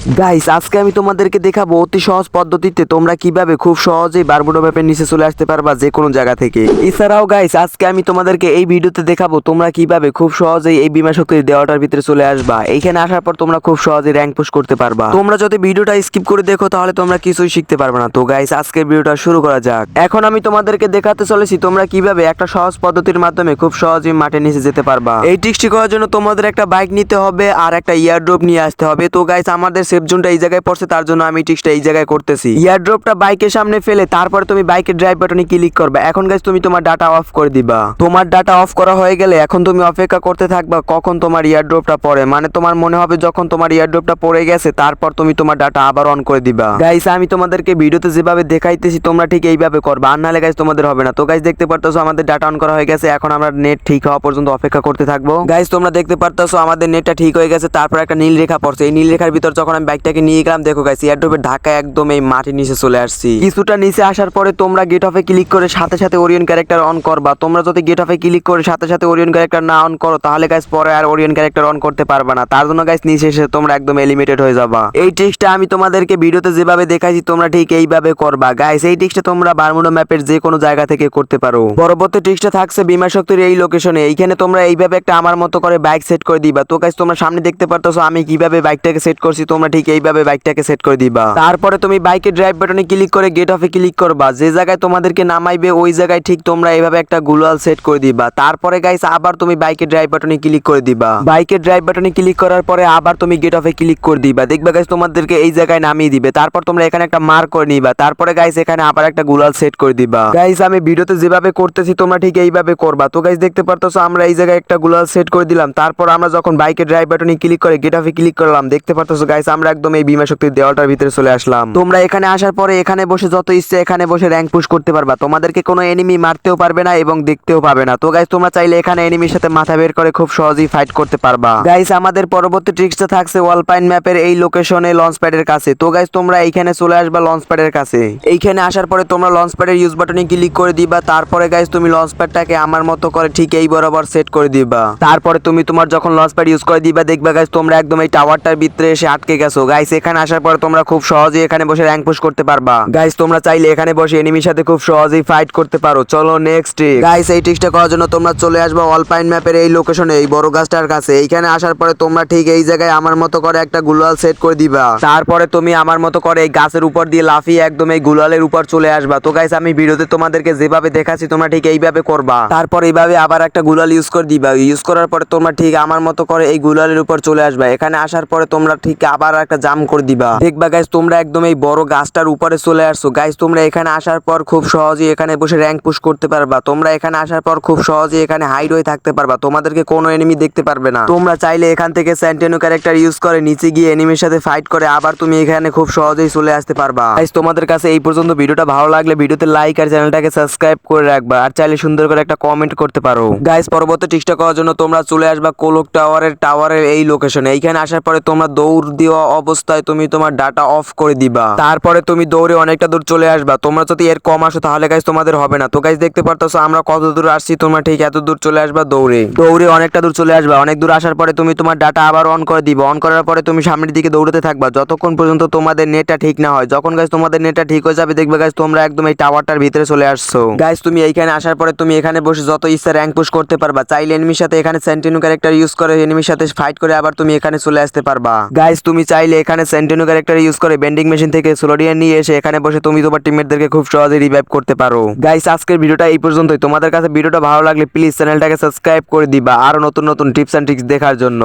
Guys আজকে আমি তোমাদেরকে দেখাবো অতি সহজ পদ্ধতিতে তোমরা কীভাবে খুব সহজেই বারমুডা ম্যাপের নিচে চলে আসতে পারবা যে কোনো জায়গা থেকে। এছাড়াও গাইস আজকে আমি তোমাদেরকে এই ভিডিওতে দেখাবো তোমরা কীভাবে খুব সহজেই এই বিমা শক্তির দেওয়াটার ভিতরে চলে আসবা। এইখানে আসার পর তোমরা খুব সহজেই র্যাঙ্ক পুশ করতে পারবা। তোমরা যদি ভিডিওটা স্কিপ করে দেখো, তাহলে তোমরা কিছুই শিখতে পারবে না। তো গাইস আজকের ভিডিওটা শুরু করা যাক। এখন আমি তোমাদেরকে দেখাতে চলেছি তোমরা কীভাবে একটা সহজ পদ্ধতির মাধ্যমে খুব সহজেই মাঠের নিচে যেতে পারবা। এই ট্রিক্সটি করার জন্য তোমাদের একটা বাইক নিতে হবে আর একটা ইয়ারড্রপ নিয়ে আসতে হবে। তো গাইস আমাদের সেফ জোনটা এই জায়গায় পড়ছে, তার জন্য আমি ট্রিক্সটা এই জায়গায় করতেছি। ইয়ারড্রপটা বাইকের সামনে ফেলে, তারপরে তুমি বাইকের ড্রাইভ বাটনে ক্লিক করবে। এখন গাইস তুমি তোমার ডাটা অফ করে দিবা। তোমার ডাটা অফ করা হয়ে গেলে এখন তুমি অপেক্ষা করতে থাকবা কখন তোমার ইয়ারড্রপটা পড়ে। মানে তোমার মনে হবে যখন তোমার ইয়ারড্রপটা পড়ে গেছে, তারপর তুমি তোমার ডাটা আবার অন করে দিবা। গাইস আমি তোমাদেরকে ভিডিওতে যেভাবে দেখাইতেছি, তোমরা ঠিক এইভাবে করবা। আর নাহলে গাইস তোমাদের হবে না। তো গাইস দেখতে পারতেছো আমাদের ডাটা অন করা হয়ে গেছে। এখন আমরা নেট ঠিক হওয়া পর্যন্ত অপেক্ষা করতে থাকব। গাইস তোমরা দেখতে পারতেছো আমাদের নেটটা ঠিক হয়ে গেছে। তারপর একটা নীল রেখা পড়ছে। এই নীল রেখার ভিতর যখন আমি বাইকটাকে নিয়ে গেলাম। দেখো গাইস এয়ারড্রপের ঢাকা একদম এই মাটির নিচে চলে আসছি। কিছুটা নিচে আসার পরে তোমরা গেট অফে ক্লিক করে সাথে সাথে ওরিয়ন ক্যারেক্টার অন করবা। তোমরা যদি গেট অফে ক্লিক করে সাথে সাথে ওরিয়ন ক্যারেক্টার না অন করো, তাহলে গাইস পরে আর ওরিয়ন ক্যারেক্টার অন করতে পারবে না। তার জন্য গাইস নিচে এসে তোমরা একদম এলিমিটেড হয়ে যাবা। এই ট্রিক্সটা আমি তোমাদেরকে ভিডিওতে যেভাবে দেখাইছি, তোমরা ঠিক এইভাবে করবা। গাইস এই ট্রিক্সটা তোমরা বারমুডা ম্যাপের যে কোনো জায়গা থেকে করতে পারো। পরবর্তী ট্রিক্সটা থাকছে বিমা শক্তির এই লোকেশনে এইখানে তোমরা এইভাবে একটা আমার মতো করে বাইক সেট করে দিবা। তো গাইস তোমরা সামনে দেখতে পারতেছো, আমি কীভাবে বাইকটাকে সেট করছি, তোমরা ঠিক এইভাবে বাইকটাকে সেট করে দিবা। তারপরে তুমি বাইকের ড্রাইভ বাটনে ক্লিক করে গেট অফে ক্লিক করবা। যে জায়গায় তোমাদেরকে নামাইবে, ওই জায়গায় ঠিক তোমরা এইভাবে একটা গুলাল সেট করে দিবা। তারপরে গাইস আবার তুমি বাইকের ড্রাইভ বাটনে ক্লিক করে দিবা। বাইকের ড্রাইভ বাটনে ক্লিক করার পরে আবার তুমি গেট অফে ক্লিক করে দিবা। দেখবা গাইস তোমাদেরকে এই জায়গায় নামিয়ে দিবে। তারপর তোমরা এখানে একটা মার্ক করে নিবা। তারপরে গাইস এখানে আবার একটা গুলাল সেট করে দিবা। গাইস আমি ভিডিওতে যেভাবে করতেছি, তোমরা ঠিক এইভাবে করবা। তো গাইস দেখতে পারতেছো, আমরা এই জায়গায় একটা গুলাল সেট করে দিলাম। তারপর আমরা যখন বাইকের ড্রাইভ বাটনে ক্লিক করে গেট অফে ক্লিক করলাম, দেখতে পারতেছো গাইস আমরা একদম এই বিমা শক্তির দেওয়ালটার ভিতরে চলে আসলাম। তোমরা এখানে আসার পরে এখানে বসে যত ইচ্ছে এখানে বসে র্যাঙ্ক পুশ করতে পারবা। তোমাদেরকে কোনো এনিমি মারতেও পারবে না এবং দেখতেও পাবে না। তো গাইস তোমরা চাইলে এখানে এনিমির সাথে মাথা বের করে খুব সহজেই ফাইট করতে পারবা। গাইস আমাদের পরবর্তী ট্রিক্সটা থাকছে ওয়ালপাইন ম্যাপের এই লোকেশনে লঞ্চ প্যাডের কাছে। তো গাইস তোমরা এইখানে চলে আসবা লঞ্চ প্যাডের কাছে। এইখানে আসার পরে তোমরা লঞ্চ প্যাডের ইউজ বাটনে ক্লিক করে দিবা। তারপরে গাইস তুমি লঞ্চ প্যাডটাকে আমার মতো করে ঠিক এই বরাবর সেট করে দিবা। তারপরে তুমি তোমার যখন লঞ্চ প্যাড ইউজ করে দিবা, দেখবা গাইস তোমরা একদম এই টাওয়ারটার ভিতরে এসে আটকে গেছো। গাইস এখানে আসার পরে তোমরা খুব সহজেই এখানে বসে র্যাঙ্ক পুশ করতে পারবা। গাইস তোমরা চাইলে এখানে বসে এনিমির সাথে খুব সহজেই ফাইট করতে পারো। চলো নেক্সট গাইস এই ট্রিক্সটা করার জন্য তোমরা চলে আসবা অলপাইন ম্যাপের এই লোকেশনে এই বড় গাছটার কাছে। এইখানে আসার পরে তোমরা ঠিক এই জায়গায় আমার মতো করে একটা গুলাল সেট করে দিবা। তারপরে তুমি আমার মতো করে এই গাছের উপর দিয়ে লাফিয়ে একদম এই গুলালের উপর চলে আসবা। তো গাইস আমি ভিডিওতে তোমাদেরকে যেভাবে দেখাচ্ছি, তোমরা ঠিক এইভাবে করবা। তারপর এইভাবে আবার একটা গুলাল ইউজ করে দিবা। ইউজ করার পরে তোমরা ঠিক আমার মতো করে এই গুলালের উপর চলে আসবা। এখানে আসার পরে তোমরা ঠিক আবার একটা জাম করে দিবা। দেখবা গাইস তোমরা একদম এই বড় গাছটার উপরে চলে আসছো। গাইস তোমরা এখানে আসার পর খুব সহজেই এখানে বসে র্যাঙ্ক পুশ করতে পারবা। তোমরা এখানে আসার পর খুব সহজেই এখানে হাইড হয়ে থাকতে পারবা। তোমাদেরকে কোনো এনিমি দেখতে পারবে না। তোমরা চাইলে এখান থেকে স্যান্টেনো ক্যারেক্টার ইউজ করে, নিচে গিয়ে এনিমির সাথে ফাইট করে আবার তুমি এখানে খুব সহজেই চলে আসতে পারবা। গাইস তোমাদের কাছে এই পর্যন্ত ভিডিওটা ভালো লাগলে ভিডিওতে লাইক আর চ্যানেলটাকে সাবস্ক্রাইব করে রাখবা। আর চাইলে সুন্দর করে একটা কমেন্ট করতে পারো। গাইস পরবর্তী টিকটা করার জন্য তোমরা চলে আসবা কোলক টাওয়ারের টাওয়ারের এই লোকেশনে এইখানে আসার পরে তোমরা দৌড় দেওয়া অবস্থায় তুমি তোমার ডাটা অফ করে দিবা। তারপরে তুমি দৌড়ে অনেকটা দূর চলে আসবা। তোমরা যদি এর কম আসো, তাহলে গাইস তোমাদের হবে না। তো গাইজ দেখতে পারতেছো, আমরা কত দূর আসছি, তোমরা ঠিক এত দূর চলে আসবা দৌড়ে। দৌড়ে অনেকটা দূর চলে আসবা। অনেক দূর আসার পরে তুমি তোমার ডাটা আবার অন করে দিবা। অন করার পরে তুমি সামনের দিকে দৌড়তে থাকবা। যতক্ষণ পর্যন্ত তোমাদের নেটটা ঠিক না হয়, যখন গাইস তোমাদের নেটটা ঠিক হয়ে যাবে, দেখবে গাইস তোমরা একদম এই টাওয়ারটার ভিতরে চলে আসছো। গাইস তুমি এইখানে আসার পরে তুমি এখানে বসে যত ইচ্ছা র্যাঙ্ক পুশ করতে পারবা। চাইলে এনিমির সাথে এখানে সেন্টিনো ক্যারেক্টার ইউজ করে এনিমির সাথে ফাইট করে আবার তুমি এখানে চলে আসতে পারবা। গাইস তুমি চাইলে এখানে সেন্টেনো ক্যারেক্টার ইউজ করে বেন্ডিং মেশিন থেকে সোলোডিয়ান নিয়ে এসে এখানে বসে তুমি তোমার টিমমেটদেরকে খুব সহজে রিভাইভ করতে পারো। গাইস আজকের ভিডিওটা এই পর্যন্তই। তোমাদের কাছে ভিডিওটা ভালো লাগলে প্লিজ চ্যানেলটাকে সাবস্ক্রাইব করে দিবা। আরও নতুন নতুন টিপস অ্যান্ড ট্রিক্স দেখার জন্য।